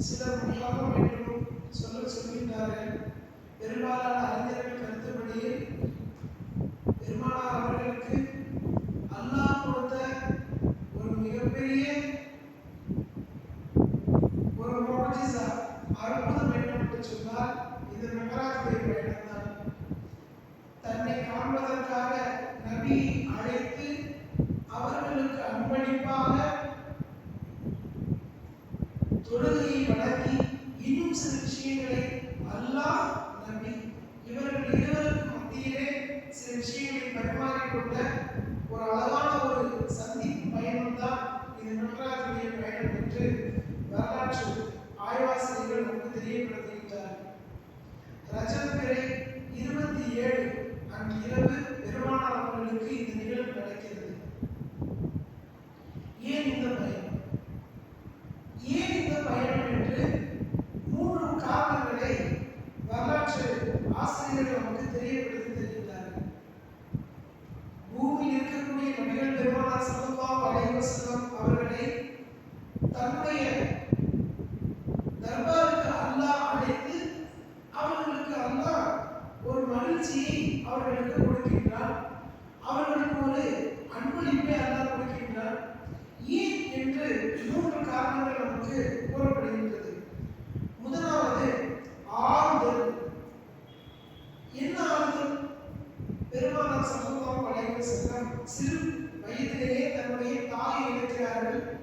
sila நடராஜனுடைய பெயர் பெற்று வரலாற்று ஆய்வாசிரியர்கள் நமக்கு தெரியப்படுத்துகின்றார்கள் ரஜம் பிறை இருபத்தி ஏழு அன்று இரவு சிறு வயதிலேயே தன்னுடைய தாயை இழக்கிறார்கள்.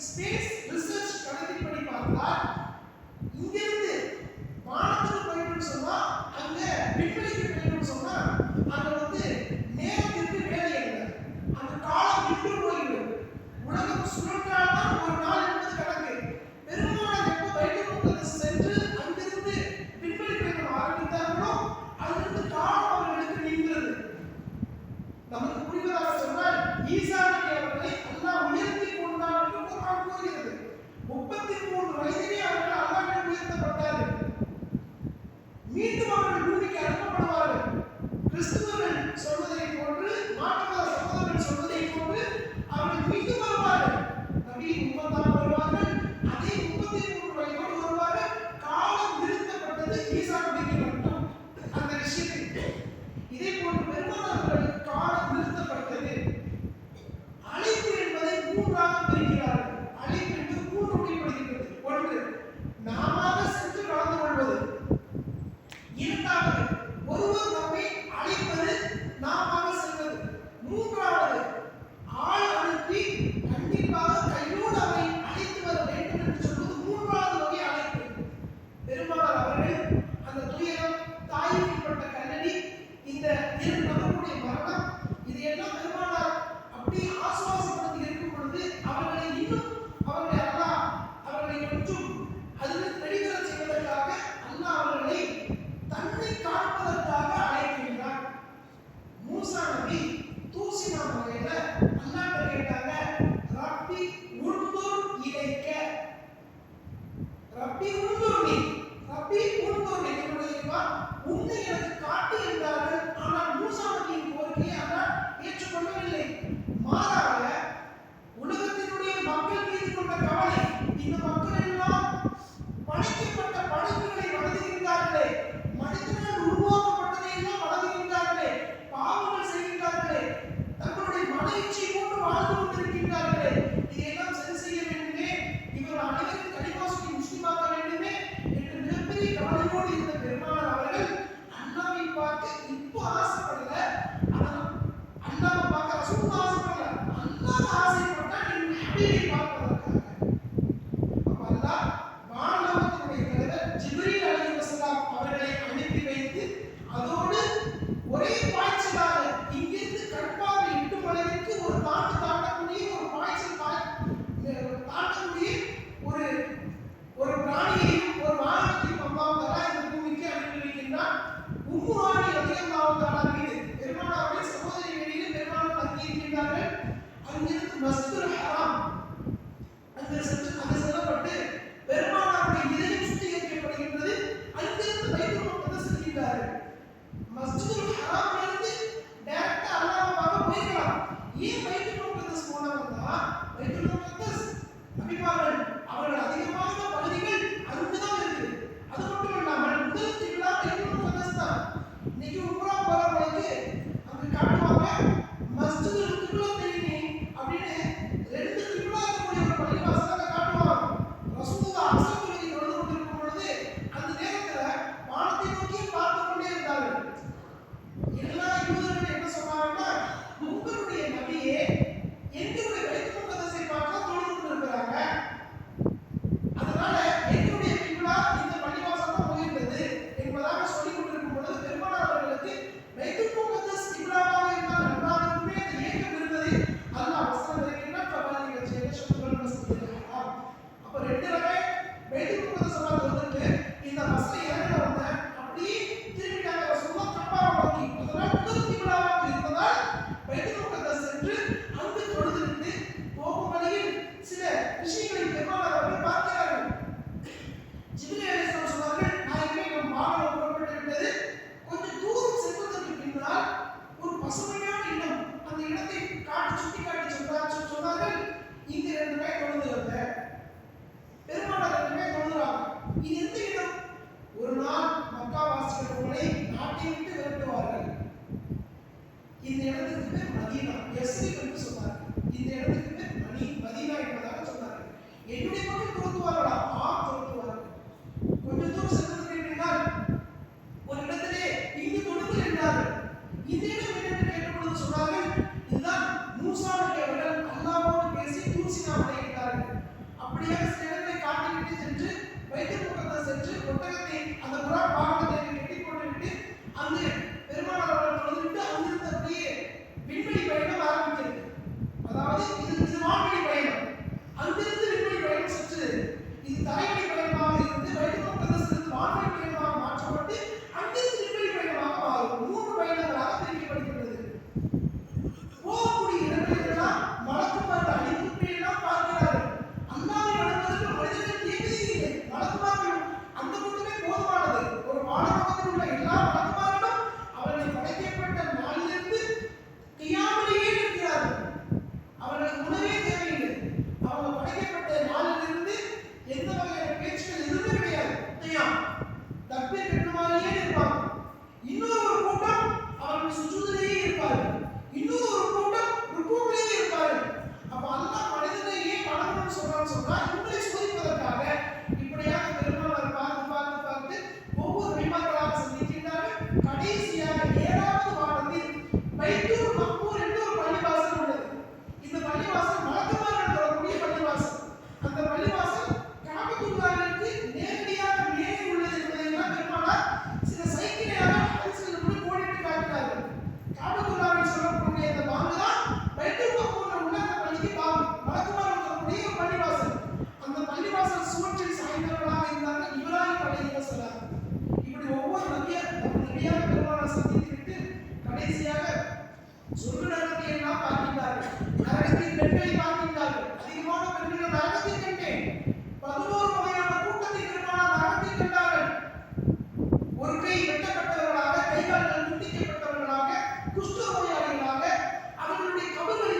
space அவர்களை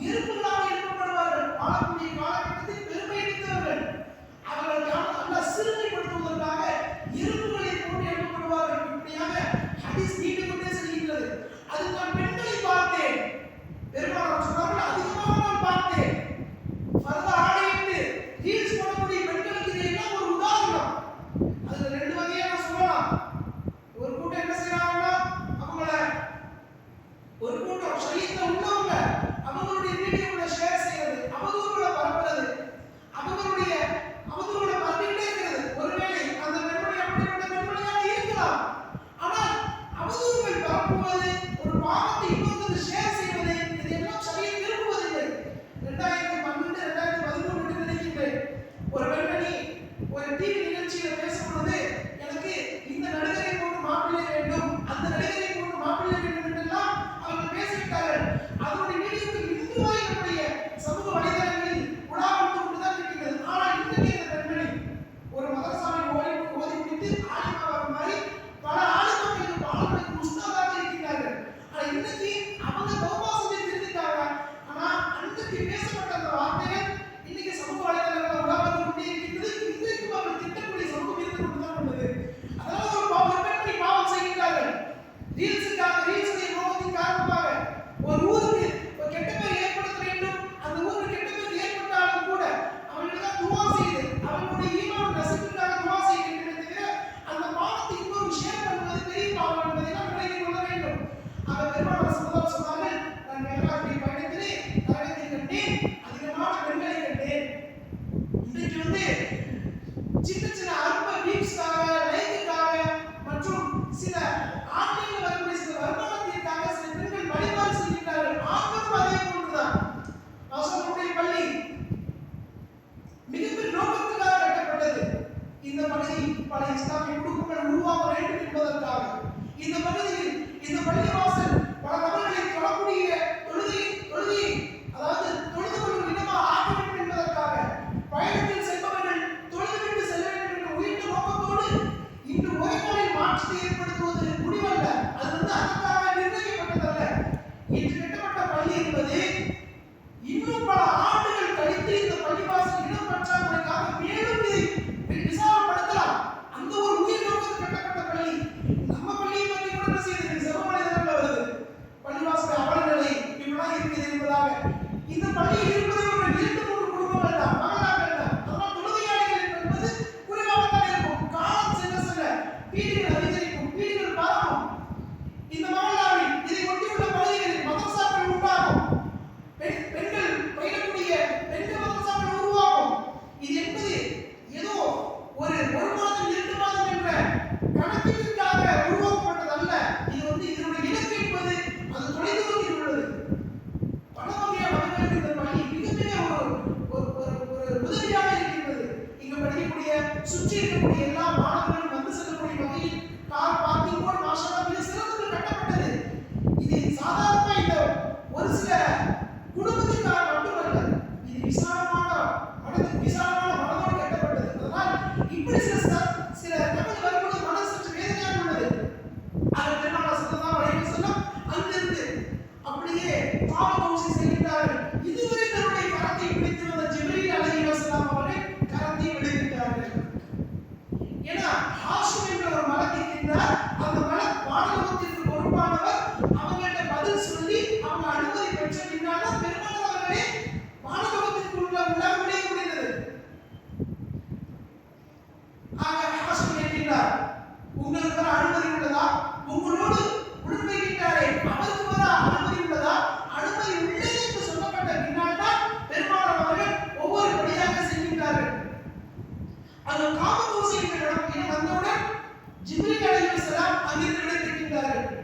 செல்வார்களா அந்த காம கோசையின் நடவடிக்கை வந்தவுடன் ஜிப்ரி அலைஹிஸ்ஸலாம் அங்கிருந்து நடத்திருக்கின்றார்கள்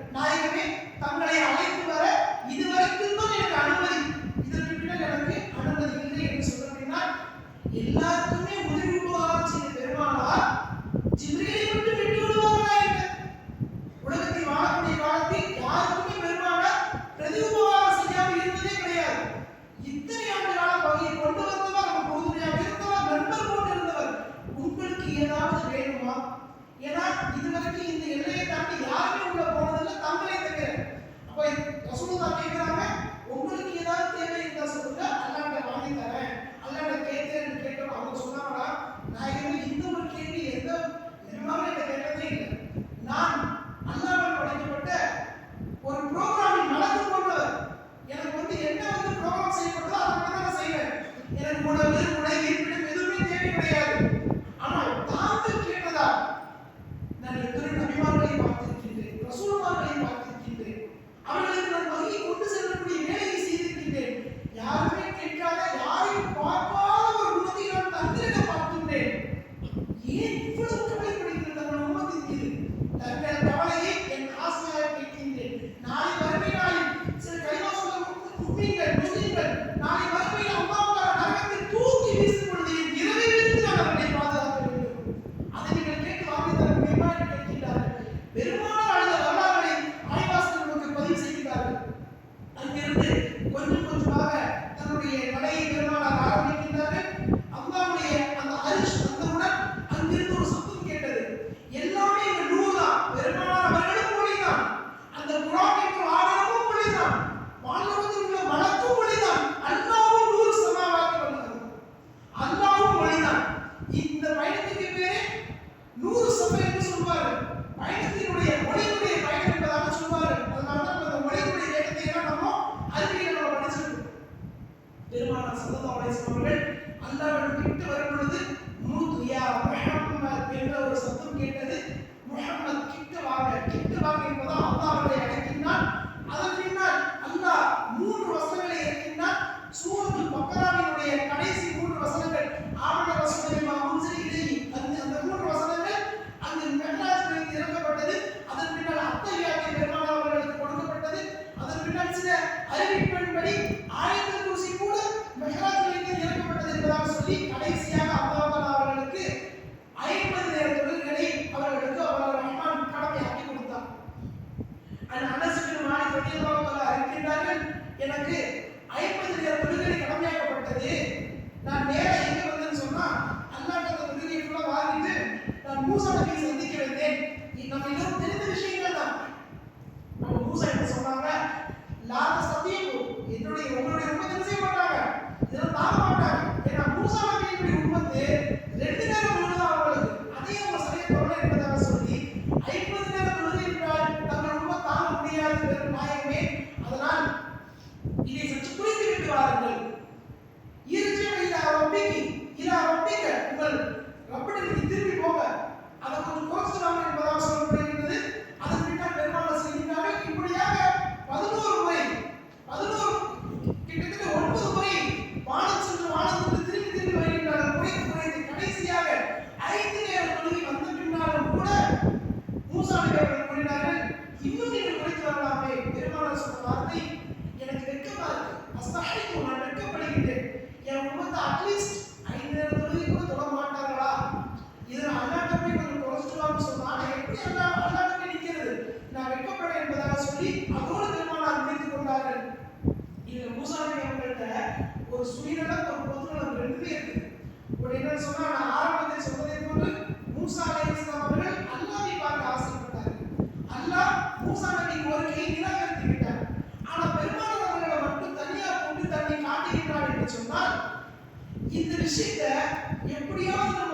இந்த விஷயத்தை எப்படியாவது நம்ம